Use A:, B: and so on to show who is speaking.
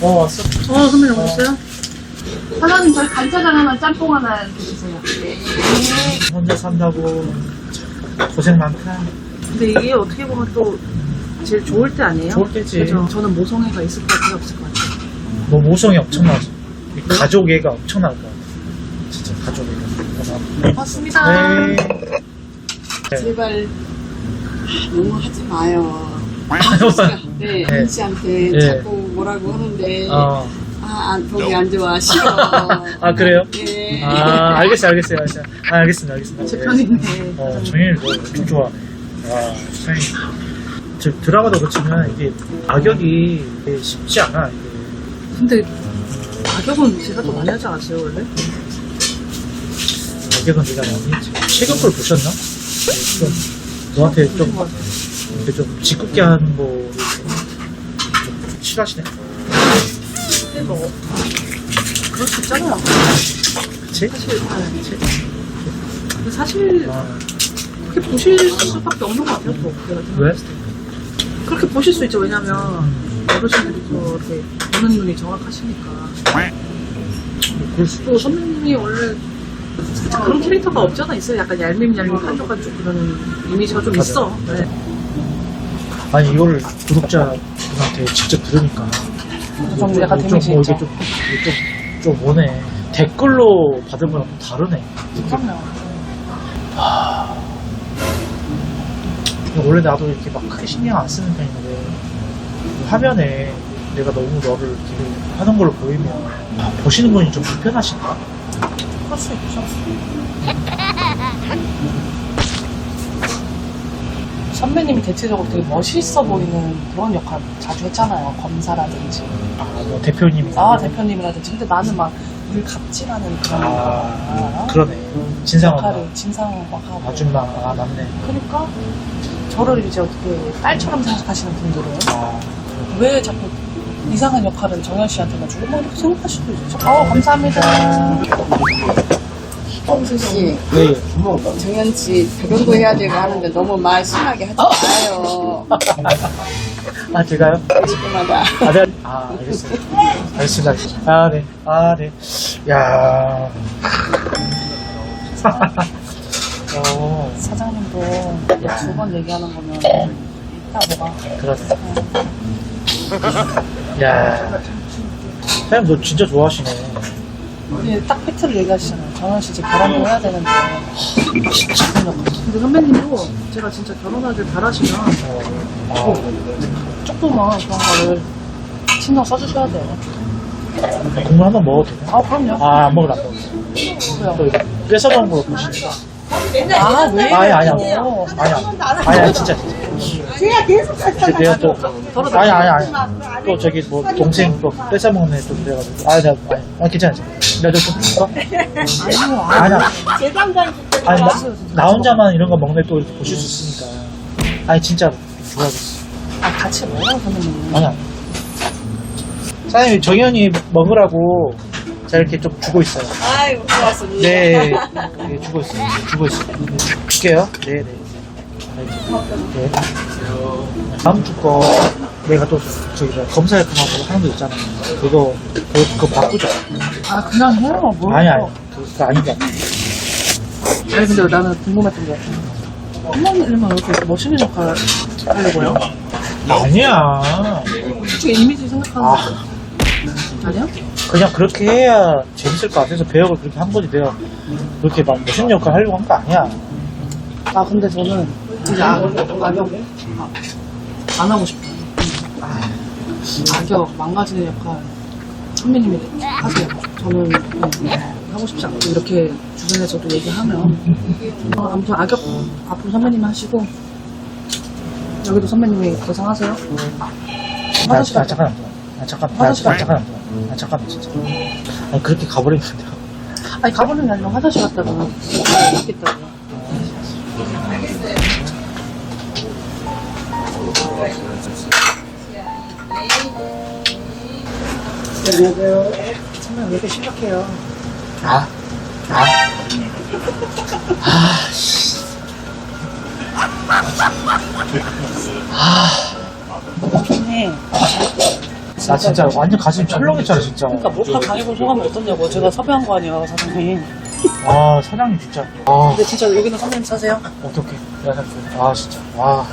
A: 어, 왔어.
B: 어, 선배님 오셨어요?
C: 사장님 저희 간짜장 하나 짬뽕 하나 주세요.
A: 혼자 산다고 고생 많다.
B: 근데 이게 어떻게 보면 또 제일 좋을 때 아니에요?
A: 좋을 때지.
B: 그죠? 저는 모성애가 있을 것 같아요, 없을 것 같아요.
A: 너 모성이 엄청나지. 이 가족 애가 엄청날 것 같아. 진짜 가족 애가.
B: 고맙습니다.
A: 네. 네.
D: 제발 너무 하지 마요. 네,
A: 네.
D: 한 씨한테
A: 네.
D: 자꾸 뭐라고 하는데
A: 어.
D: 아, 안, 보기 안 좋아, 싫어.
A: 아, 그래요?
D: 네.
A: 아, 알겠어요, 알겠어요, 알겠어요. 아, 알겠습니다, 알겠습니다.
B: 제
A: 네.
B: 편이네.
A: 어, 정현이 뭐 엄청 좋아. 와, 정현이. 저 드라마도 그렇지만 이게 악역이 이게 쉽지 않아. 이게.
B: 근데 가격은 제가 더 많이 하지 않았어요, 원래?
A: 악역은 네가 많이 했지. 최근 걸 보셨나? 네, 좀 너한테 좀, 이 렇게 좀 짓궂게 하는 거좀 싫어하시네.
B: 근데 뭐, 그럴 수 있잖아요.
A: 그치?
B: 사실, 네. 근데 사실,
A: 아,
B: 그렇게 보실 수밖에 없는 것 같아요, 또. 제가
A: 왜?
B: 생각했을 때. 그렇게 보실 수 있죠, 왜냐면, 어르신들이 또 이렇게 보는 눈이 정확하시니까.
A: 그럴
B: 수또 선배님이 원래 살짝 그런 캐릭터가 없잖아 있어요. 약간 얄밉얄밉 한쪽한쪽 그런 이미지가 좀. 있어. 네.
A: 아니, 이거를 구독자 분한테 직접 들으니까.
B: 좀 약간
A: 좀, 뭐. 이게 좀, 이게 좀, 좀 오네. 댓글로 받은 거랑 좀 다르네.
B: 그럼요.
A: 원래 나도 이렇게 막 크게 신경 안 쓰는 편인데 화면에 내가 너무 너를 이렇게 하는 걸로 보이면 아, 보시는 분이 좀 불편하신가?
B: 그럴 수 있죠. 선배님이 대체적으로 되게 멋있어 보이는 그런 역할 자주 했잖아요. 검사라든지.
A: 아, 뭐 대표님이
B: 아, 대표님이라든지. 근데 나는 막 늘 갑질하는 그런
A: 아,
B: 역할.
A: 그러네. 진상엄마
B: 역할을 진상 막 하고.
A: 아줌마 아 맞네.
B: 그러니까 저를 이제 어떻게 딸처럼 생각하시는 분들은
A: 아,
B: 왜 자꾸 이상한 역할을 정현 씨한테만 주고 뭐 이렇게 생각할 수도 있죠. 어, 감사합니다.
D: 홍수 씨,
A: 네.
D: 정현 씨 결혼도 해야 되고 하는데 너무 말 심하게 하지 마요.
A: 아 제가요?
D: 때마다.
A: 아, 네. 아. 알겠습니다. 알겠습니다. 아 네. 아 네. 야. 어,
B: 사장님도 두 번 얘기하는 거면 있다 뭐가.
A: 그러네. 야. 사장님 너 진짜 좋아하시네.
B: 근데 딱 팩트를 얘기하시잖아요. 씨 이제 결혼도 해야 되는데. 진짜 근데 선배님도 제가 진짜 결혼하길 바라시면
A: 어, 어,
B: 조금만 그런 거를 신경 써주셔야 돼요.
A: 국물 한번 먹어도 되나?
B: 아, 그럼요.
A: 아, 안 먹으라.
B: 왜요?
A: 또 이거 뺏어 먹은 거 보시 니까.
B: 아, 왜?
A: 아니, 아니, 아니. 아니, 아니, 아니, 진짜. 제가 계속 내가 또, 아니, 아니, 아니. 또 저기 뭐, 동생 또 뺏어 먹는 애또 그래가지고. 아, 나, 아니, 아니, 괜찮아. 내가 좀 줄까?
B: 아니요,
A: 아니야. 아니, 나, 나 혼자만 이런 거 먹는 애또 이렇게 보실 수 있으니까. 아니, 진짜로. 좋아하겠어.
B: 아, 같이 먹어요, 선배님.
A: 아니야. 사장님, 정현이 먹으라고 제가 이렇게 좀 주고 있어요.
D: 아이고, 고맙습니다.
A: 네, 네, 주고 있어요. 주고 있어요. 줄게요. 네, 네. 네. 다음 주 거 내가 또 저기 저 검사 예품하고 하는 거 있잖아요. 그거 그거, 그거 바꾸자.
B: 아, 그냥 해요. 뭘.
A: 아니
B: 또.
A: 아니 그거 아니다.
B: 아니, 근데 나는 궁금했던 게. 한번일만 이렇게 멋있는 역할 하려고요?
A: 아니야.
B: 솔직히 이미지 생각하는
A: 아.
B: 거. 아니야?
A: 그냥 그렇게 해야 재밌을 것 같아서 배역을 그렇게 한 거지 내가 그렇게 막 멋있는 역할 하려고 한 거 아니야.
B: 아, 근데 저는 이제 악, 악역 아, 안 하고 싶어요. 악역 망가지는 역할 선배님이 하세요. 저는 네, 하고 싶지 않고 이렇게 주변에서도 얘기하면 어, 아무튼 악역 앞으로 선배님이 하시고 여기도 선배님이 대상하세요.
A: 아,
B: 화장실
A: 아,
B: 갔다.
A: 잠깐. 아 잠깐. 아,
B: 화장실
A: 아,
B: 갔다.
A: 잠깐. 아 잠깐 진짜. 아니 그렇게 가버리면 안 돼요.
B: 아니 가보는 게 아니라 화장실 갔다가 있겠다고요. 정말 왜 이렇게 심각해요?
A: 아, 아, 아, 씨.
B: 네.
A: 나 진짜. 완전 가슴 철렁했잖아 진짜.
B: 그러니까 몰카 당해본 소감이 어떠냐고. 제가 섭외한 거 아니에요 사장님.
A: 아 사장님 진짜. 아.
B: 근데 진짜 여기는 선생님 사세요?
A: 어떡해. 야, 나 그- 아 진짜. 와